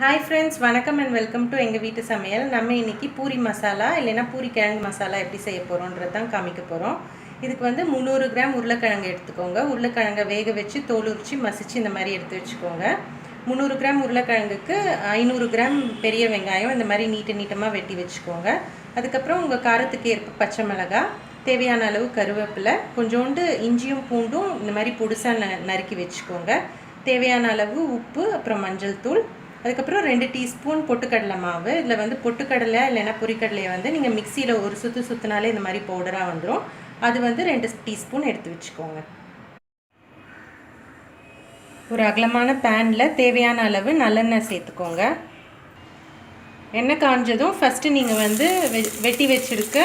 Hi friends வணக்கம் and welcome to எங்கள் வீட்டு சமையல். நம்ம இன்னைக்கு பூரி மசாலா இல்லைன்னா பூரி கிழங்கு மசாலா எப்படி செய்ய போகிறோன்றது தான் காமிக்க போகிறோம் இதுக்கு வந்து முந்நூறு கிராம் உருளைக்கிழங்கு எடுத்துக்கோங்க. உருளைக்கிழங்கை வேக வச்சு தோல் உரிச்சு மசிச்சு இந்த மாதிரி எடுத்து வச்சுக்கோங்க. முந்நூறு கிராம் உருளைக்கிழங்குக்கு ஐநூறு கிராம் பெரிய வெங்காயம் இந்த மாதிரி நீட்டு நீட்டமாக வெட்டி வச்சுக்கோங்க. அதுக்கப்புறம் உங்கள் காரத்துக்கு ஏற்ப பச்சை மிளகாய் தேவையான அளவு கருவேப்பிலை கொஞ்சோண்டு இஞ்சியும் பூண்டும் இந்த மாதிரி பொடுசாக ந நறுக்கி வச்சுக்கோங்க. தேவையான அளவு உப்பு அப்புறம் மஞ்சள் தூள் அதுக்கப்புறம் ரெண்டு டீஸ்பூன் பொட்டுக்கடலை மாவு. இதில் வந்து பொட்டுக்கடலை இல்லைன்னா பொரிக்கடலையை வந்து நீங்கள் மிக்சியில் ஒரு சுற்று சுற்றினாலே இந்த மாதிரி பவுடராக வந்துடும் அது வந்து ரெண்டு டீஸ்பூன் எடுத்து வச்சுக்கோங்க. ஒரு அகலமான பேனில் தேவையான அளவு நல்லெண்ணெய் சேர்த்துக்கோங்க. எண்ணெய் காஞ்சதும் ஃபஸ்ட்டு நீங்கள் வந்து வெ வெட்டி வச்சுருக்க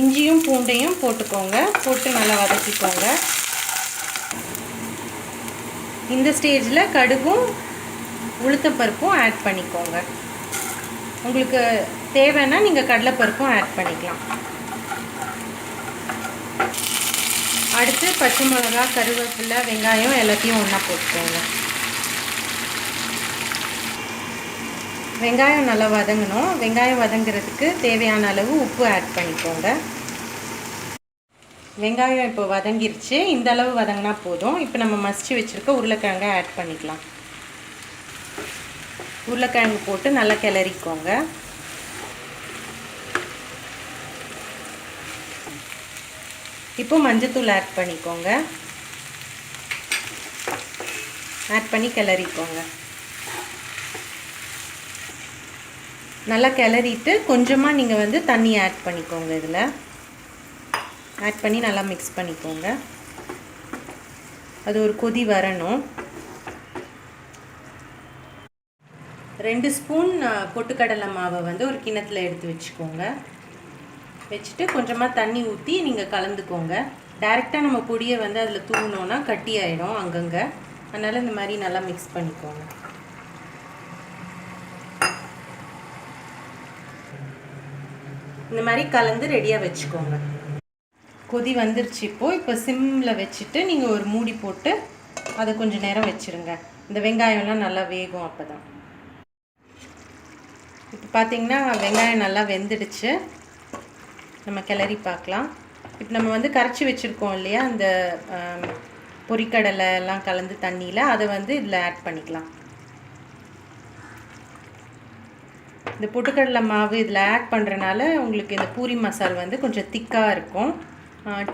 இஞ்சியும் பூண்டையும் போட்டுக்கோங்க. போட்டு நல்லா வதக்கிக்கோங்க. இந்த ஸ்டேஜில் கடுகும் உளுத்தப்பருப்பும் ஆட் பண்ணிக்கோங்க. உங்களுக்கு தேவைன்னா நீங்கள் கடலைப்பருப்பும் ஆட் பண்ணிக்கலாம். அடுத்து பச்சை மிளகா கருவேப்பிலை வெங்காயம் எல்லாத்தையும் ஒன்றா போட்டுக்கோங்க. வெங்காயம் நல்லா வதங்கணும். வெங்காயம் வதங்குறதுக்கு தேவையான அளவு உப்பு ஆட் பண்ணிக்கோங்க. வெங்காயம் இப்போ வதங்கிருச்சு. இந்த அளவு வதங்கினா போதும். இப்போ நம்ம மசிச்சு வச்சுருக்க உருளைக்கிழங்கை ஆட் பண்ணிக்கலாம். உருளைக்கிழங்கு போட்டு நல்லா கிளறிக்கோங்க. இப்போ மஞ்சத்தூள் ஆட் பண்ணிக்கோங்க. ஆட் பண்ணி கிளறிக்கோங்க. நல்லா கிளறிட்டு கொஞ்சமாக நீங்கள் வந்து தண்ணி ஆட் பண்ணிக்கோங்க இதில். ஆட் பண்ணி நல்லா மிக்ஸ் பண்ணிக்கோங்க. அது ஒரு கொதி வரணும். ரெண்டு ஸ்பூன் பொட்டுக்கடலை மாவை வந்து ஒரு கிணத்துல எடுத்து வச்சுக்கோங்க. வச்சுட்டு கொஞ்சமாக தண்ணி ஊற்றி நீங்கள் கலந்துக்கோங்க. டைரெக்டாக நம்ம பொடியை வந்து அதில் தூவினோன்னா கட்டி ஆகிடும் அங்கங்கே. அதனால் இந்த மாதிரி நல்லா மிக்ஸ் பண்ணிக்கோங்க. இந்த மாதிரி கலந்து ரெடியாக வச்சுக்கோங்க. கொதி வந்துருச்சு இப்போது இப்போ சிம்மில் வச்சுட்டு நீங்கள் ஒரு மூடி போட்டு அதை கொஞ்சம் நேரம் வச்சுருங்க. இந்த வெங்காயம்லாம் நல்லா வேகும் அப்போ தான் இப்போ பார்த்திங்கன்னா வெங்காயம் நல்லா வெந்துடுச்சு. நம்ம கிளறி பார்க்கலாம். இப்போ நம்ம வந்து கரைச்சி வச்சுருக்கோம் இல்லையா? அந்த பொரிக்கடலை எல்லாம் கலந்து தண்ணியில் அதை வந்து இதில் ஆட் பண்ணிக்கலாம். இந்த பொட்டுக்கடலை மாவு இதில் ஆட் பண்ணுறனால உங்களுக்கு இந்த பூரி மசால் வந்து கொஞ்சம் திக்காக இருக்கும்.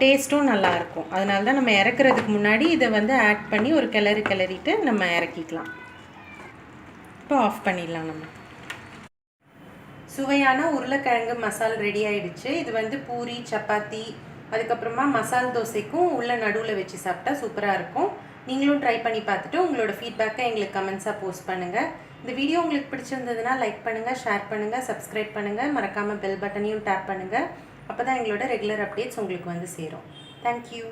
டேஸ்ட்டும் நல்லாயிருக்கும் அதனால தான் நம்ம இறக்குறதுக்கு முன்னாடி இதை வந்து ஆட் பண்ணி ஒரு கிளறி கிளறிட்டு நம்ம இறக்கிக்கலாம். இப்போ ஆஃப் பண்ணிடலாம் நம்ம. சுவையான உருளைக்கிழங்கு மசால் ரெடி ஆயிடுச்சு. இது வந்து பூரி சப்பாத்தி அதுக்கப்புறமா மசால் தோசைக்கும் உள்ள நடுவில் வச்சு சாப்பிட்டா சூப்பராக இருக்கும். நீங்களும் ட்ரை பண்ணி பார்த்துட்டு உங்களோட ஃபீட்பேக்கை எங்களுக்கு கமெண்ட்ஸாக போஸ்ட் பண்ணுங்கள் இந்த வீடியோ உங்களுக்கு பிடிச்சிருந்ததுன்னா லைக் பண்ணுங்கள் ஷேர் பண்ணுங்கள் சப்ஸ்கிரைப் பண்ணுங்கள் மறக்காமல் பெல் பட்டனையும் டேப் பண்ணுங்கள் அப்போ தான் எங்களோட ரெகுலர் அப்டேட்ஸ் உங்களுக்கு வந்து சேரும். தேங்க்யூ